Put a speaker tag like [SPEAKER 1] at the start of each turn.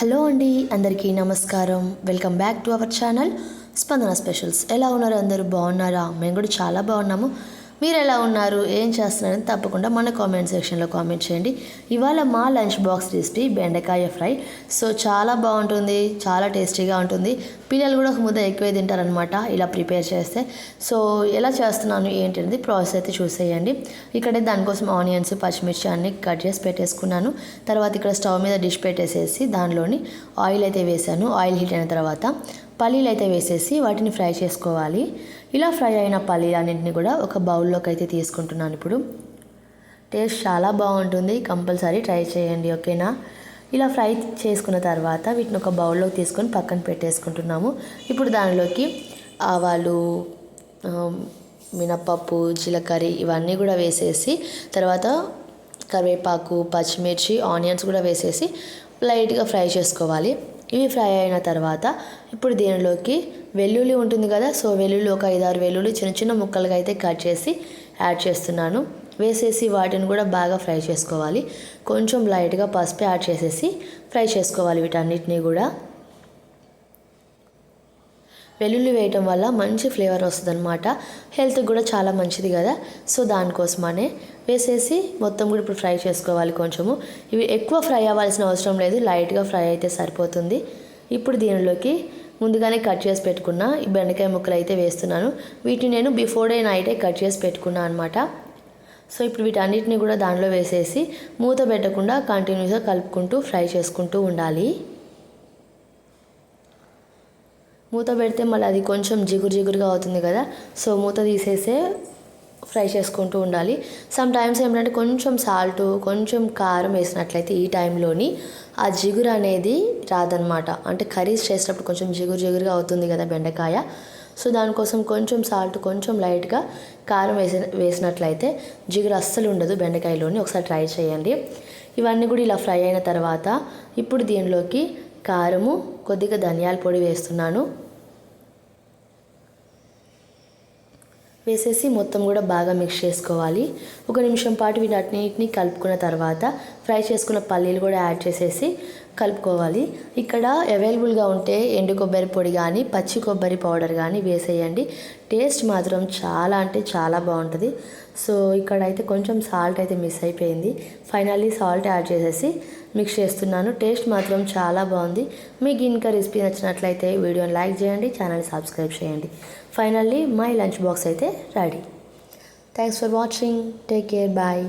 [SPEAKER 1] Hello అండి అందరికీ నమస్కారం. Welcome back to our channel. Spandana specials. ఎలా ఉన్నారు? అందరూ బాగున్నారా? మేము కూడా చాలా బాగున్నాము. మీరు ఎలా ఉన్నారు? ఏం చేస్తున్నారని తప్పకుండా మన కామెంట్ సెక్షన్లో కామెంట్ చేయండి. ఇవాళ మా లంచ్ బాక్స్ రెసిపీ బెండకాయ ఫ్రై. సో చాలా బాగుంటుంది చాలా టేస్టీగా ఉంటుంది. పిల్లలు కూడా ఒక ముద్ద ఎక్కువే తింటారనమాట ఇలా ప్రిపేర్ చేస్తే. సో ఎలా చేస్తున్నాను ఏంటి అనేది ప్రాసెస్ అయితే చూసేయండి. ఇక్కడే దానికోసం ఆనియన్స్ పచ్చిమిర్చి అన్ని కట్ చేసి పెట్టేసుకున్నాను. తర్వాత ఇక్కడ స్టవ్ మీద డిష్ పెట్టేసేసి దానిలోని ఆయిల్ అయితే వేసాను. ఆయిల్ హీట్ అయిన తర్వాత పల్లీలు అయితే వేసేసి వాటిని ఫ్రై చేసుకోవాలి. ఇలా ఫ్రై అయిన పల్లీలన్నింటినీ కూడా ఒక బౌల్లోకి అయితే తీసుకుంటున్నాను ఇప్పుడు. టేస్ట్ చాలా బాగుంటుంది. కంపల్సరీ ట్రై చేయండి ఓకేనా? ఇలా ఫ్రై చేసుకున్న తర్వాత వీటిని ఒక బౌల్లోకి తీసుకొని పక్కన పెట్టేసుకుంటున్నాము. ఇప్పుడు దానిలోకి ఆవాలు మినప్పప్పు మినపప్పు జీలకర్ర ఇవన్నీ కూడా వేసేసి తర్వాత కరివేపాకు పచ్చిమిర్చి ఆనియన్స్ కూడా వేసేసి లైట్గా ఫ్రై చేసుకోవాలి. ఇవి ఫ్రై అయిన తర్వాత ఇప్పుడు దీనిలోకి వెల్లుల్లి ఉంటుంది కదా సో వెల్లుల్లి ఒక ఐదారు వెల్లుల్లి చిన్న చిన్న ముక్కలుగా అయితే కట్ చేసి యాడ్ చేస్తున్నాను. వేసేసి వాటిని కూడా బాగా ఫ్రై చేసుకోవాలి. కొంచెం లైట్గా పసుపు యాడ్ చేసేసి ఫ్రై చేసుకోవాలి వీటన్నిటిని కూడా. వెల్లుల్లి వేయటం వల్ల మంచి ఫ్లేవర్ వస్తుంది అనమాట హెల్త్కి కూడా చాలా మంచిది కదా. సో దానికోసమనే వేసేసి మొత్తం కూడా ఇప్పుడు ఫ్రై చేసుకోవాలి కొంచెము. ఇవి ఎక్కువ ఫ్రై అవ్వాల్సిన అవసరం లేదు. లైట్గా ఫ్రై అయితే సరిపోతుంది. ఇప్పుడు దీనిలోకి ముందుగానే కట్ చేసి పెట్టుకున్న ఈ బెండకాయ ముక్కలు అయితే వేస్తున్నాను. వీటిని నేను బిఫోర్ డే నైటే కట్ చేసి పెట్టుకున్నాను అనమాట సో ఇప్పుడు వీటన్నిటిని కూడా దానిలో వేసేసి మూత పెట్టకుండా కంటిన్యూస్గా కలుపుకుంటూ ఫ్రై చేసుకుంటూ ఉండాలి. మూత పెడితే మళ్ళీ అది కొంచెం జిగురు జిగురుగా అవుతుంది కదా. సో మూత తీసేసే ఫ్రై చేసుకుంటూ ఉండాలి. సమ్ టైమ్స్ ఏమిటంటే కొంచెం సాల్ట్ కొంచెం కారం వేసినట్లయితే ఈ టైంలోని ఆ జిగురు అనేది రాదనమాట అంటే కర్రీస్ చేసేటప్పుడు కొంచెం జిగురు జిగురుగా అవుతుంది కదా బెండకాయ. సో దానికోసం కొంచెం సాల్ట్ కొంచెం లైట్గా కారం వేసి వేసినట్లయితే జిగురు అస్సలు ఉండదు బెండకాయలోని. ఒకసారి ట్రై చేయండి. ఇవన్నీ కూడా ఇలా ఫ్రై అయిన తర్వాత ఇప్పుడు దీనిలోకి కారము కొద్దిగా ధనియాల పొడి వేస్తున్నాను. వేసేసి మొత్తం కూడా బాగా మిక్స్ చేసుకోవాలి. ఒక నిమిషం పాటు వీటన్నిటిని కలుపుకున్న తర్వాత ఫ్రై చేసుకున్న పల్లీలు కూడా యాడ్ చేసేసి కలుపుకోవాలి. ఇక్కడ అవైలబుల్గా ఉంటే ఎండు కొబ్బరి పొడి కానీ పచ్చి కొబ్బరి పౌడర్ కానీ వేసేయండి. టేస్ట్ మాత్రం చాలా అంటే చాలా బాగుంటుంది. సో ఇక్కడ అయితే కొంచెం సాల్ట్ అయితే మిస్ అయిపోయింది. ఫైనల్లీ సాల్ట్ యాడ్ చేసేసి మిక్స్ చేస్తున్నాను. టేస్ట్ మాత్రం చాలా బాగుంది. మీకు ఇంకా రెసిపీ నచ్చినట్లయితే వీడియోని లైక్ చేయండి ఛానల్ సబ్స్క్రైబ్ చేయండి. ఫైనల్లీ మై లంచ్ బాక్స్ అయితే ready. Thanks for watching. Take care. Bye.